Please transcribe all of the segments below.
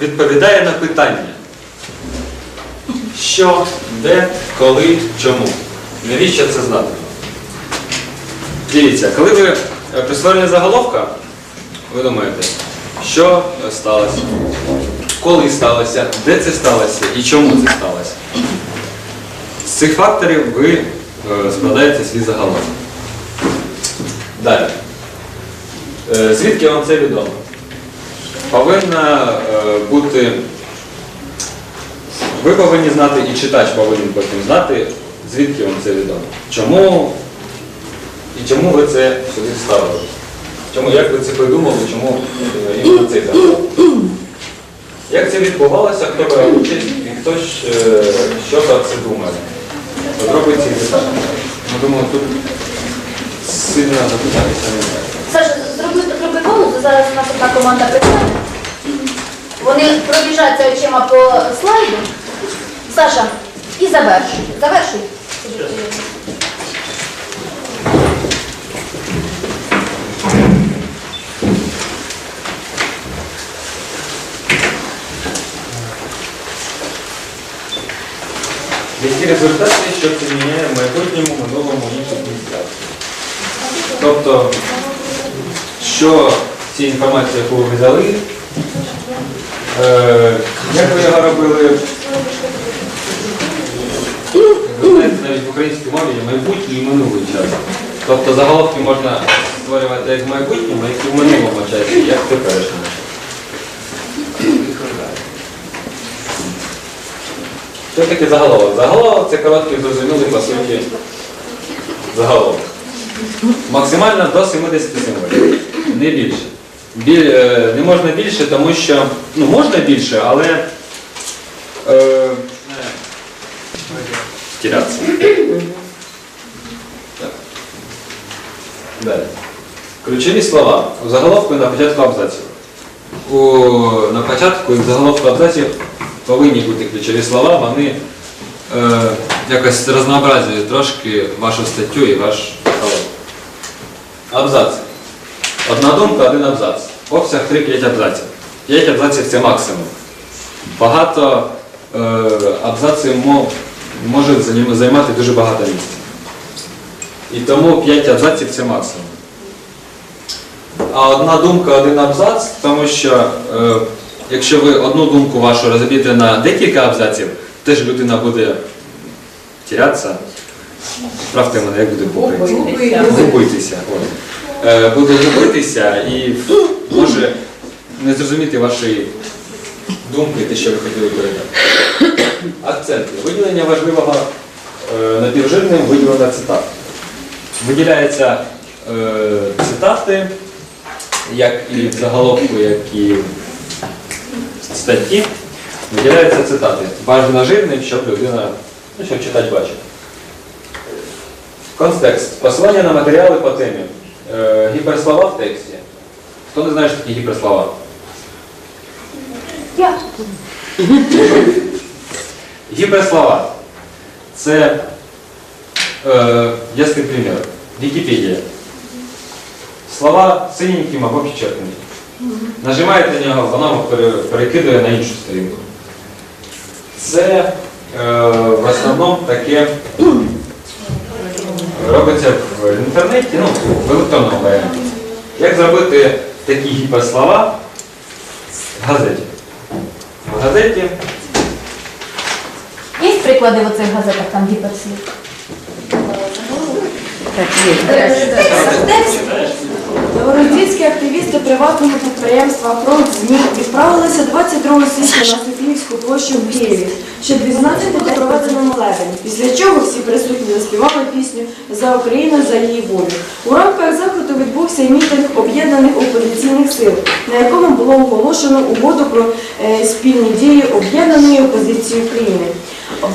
відповідає на питання. Що, де, коли, чому. Навіщо це знати? Дивіться, коли ви е, заголовка, ви думаєте, що сталося, коли сталося, де це сталося і чому це сталося. З цих факторів ви е, складаєте свій заголовок. Далі. Е, Звідки вам це відомо? Повинна е, бути. Ви повинні знати, і читач повинен потім знати, звідки вам це відомо. Чому і чому ви це сюди вставили? Чому, як ви це придумали, чому е, іменно цей заголовок? Як це відбувалося, хто брав участь і хто е, що про це думає? Подробиці і. Ну, думаю, тут сильно запитатися не зараз у нас одна команда питає. Вони пробіжаться очима по слайду. Саша, і завершуй. Завершуй. Які результати, що це міняє в майбутньому, минулому інших. Тобто, що ці інформації, яку ви взяли, е, як ви його робили, ви знаєте, навіть в українській мові є майбутній і минулий час. Тобто заголовки можна створювати як в майбутньому, як і в минулому часі, як в теперішньому. Що таке заголовок? Заголовок це короткий, зрозумілий, по суті, заголовок. Максимально до 70 символів, не більше. Е, не можна більше, тому що, ну можна більше, але е, тірятися. Так. Далі. Ключові слова. У заголовку і на початку абзаців. У, на початку і в заголовку абзаців повинні бути ключові слова, вони е, якось рознообразюють трошки вашу статтю і ваш заголовок. Абзац. Одна думка, один абзац. Обсяг 3-5 абзаців. 5 абзаців це максимум. Багато е, абзаців можуть займати дуже багато місця. І тому 5 абзаців це максимум. А одна думка, один абзац, тому що е, якщо ви одну думку вашу розіб'єте на декілька абзаців, теж людина буде тірятися. Справте мене, як буде? Губитися. Е, буде губитися і може не зрозуміти вашої думки, те, що ви хотіли передати. Акценти. Виділення важливого е, напівжирним виділена цитата. Виділяються е, цитати, як і в заголовку, як і в статті, виділяються цитати. Бажано жирним, щоб людина, ну, щоб читач бачив. Контекст. Посилання на матеріали по темі. Е, гіперслова в тексті. Хто не знає, що такі гіперслова? Я. Гіперслова. Це е, ясний примір. Вікіпедія. Слова синеньким або підчеркнуті. Нажимаєте на нього, пере- перекидує на іншу сторінку. Це е, в основному таке робиться в інтернеті, ну, в електронному варіанті. Як зробити такі гіперслова в газеті? В газеті Є приклади в оцих газетах там гіперслів? Новорозійські активісти приватного підприємства «Фронт ЗМІ» відправилися 22 січня на Софіївську площу в Києві, щоб відзначити та проведено молебень, після чого всі присутні заспівали пісню «За Україну, за її волю». У рамках заходу відбувся і мітинг об'єднаних опозиційних сил, на якому було оголошено угоду про е, спільні дії об'єднаної опозиції України.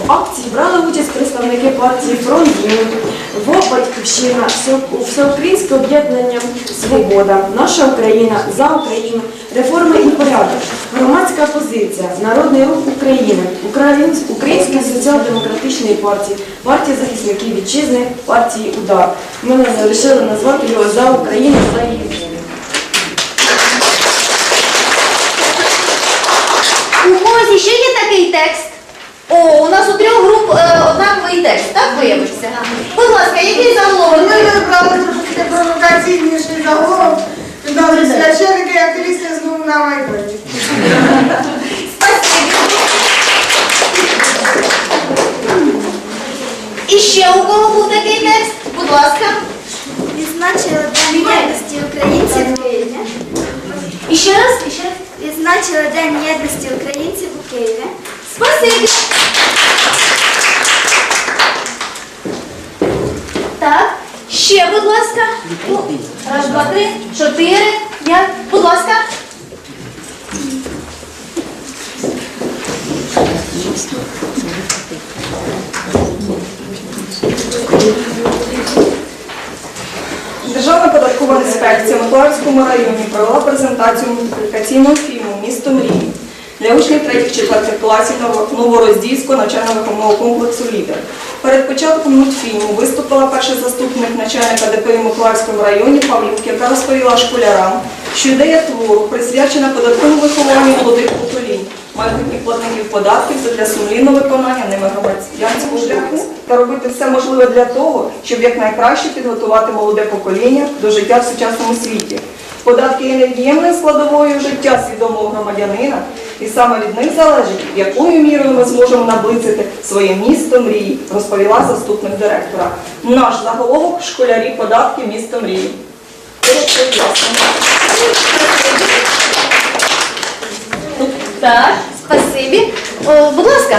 В акції брали участь представники партії «Фронт Дім», ВО «Батьківщина», Всеукраїнське об'єднання «Свобода», Наша Україна, За Україну, Реформи і порядок, Громадська позиція, Народний рух України, Українсь- Українська соціал-демократичної партії, партія захисників вітчизни, партії Удар. Ми залишили назвати його За Україну, за її волю. У когось ще є такий текст? О, у нас у трьох груп е, однаковий текст, так виявився? Будь ласка, який заголовок? Ми вибрали трошки провокаційніший заголовок. Добре, священники і активісти знову на майдані. Спасибі. І ще у кого був такий текст? Будь ласка. Відзначили День єдності українців в Києві. І ще раз, і ще раз. Відзначили День єдності українців у Києві. Спасибі. Так, ще, будь ласка. Ну, Раз, два, три, чотири, п'ять. Будь ласка. Державна податкова інспекція в Миколаївському районі провела презентацію мультиплікаційного фільму Місто мрії для учнів 3-4 класів Ново- Новороздільського навчально-виховного комплексу Лідер. Перед початком мультфільму виступила перший заступник начальника ДПІ Миколаївському районі Павлівки, яка розповіла школярам, що ідея твору присвячена податковому вихованню молодих поколінь, платників податків для сумлінного виконання ними громадянського шляху та робити все можливе для того, щоб якнайкраще підготувати молоде покоління до життя в сучасному світі. Податки є невід'ємною складовою життя свідомого громадянина, і саме від них залежить, якою мірою ми зможемо наблизити своє місто мрії, розповіла заступник директора. Наш заголовок школярі податки місто мрії. Так, спасибі. О, будь ласка.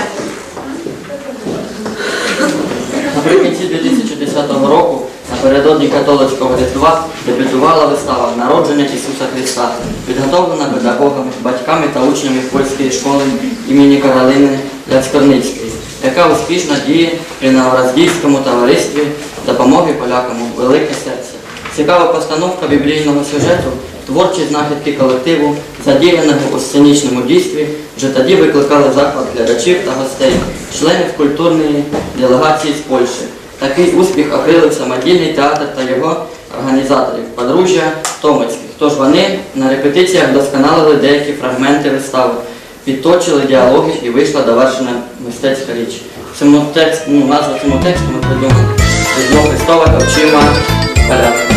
Наприкінці 2010 року, напередодні католицького різдва, дебютувала вистава Народження Ісуса Христа, підготовлена педагогами, батьками та учнями польської школи імені Каролини Ляцкорницької, яка успішно діє при Новороздільському товаристві допомоги полякам у велике серце. Цікава постановка біблійного сюжету, творчі знахідки колективу, задіяного у сценічному дійстві, вже тоді викликали захват глядачів та гостей, членів культурної делегації з Польщі. Такий успіх окрилив самодільний театр та його організаторів, подружжя Томицьких. Тож вони на репетиціях вдосконалили деякі фрагменти вистави, підточили діалоги і вийшла довершена мистецька річ. Цьому текст, ну, назву цьому тексту ми придумали. Різдво Христове очима поляка.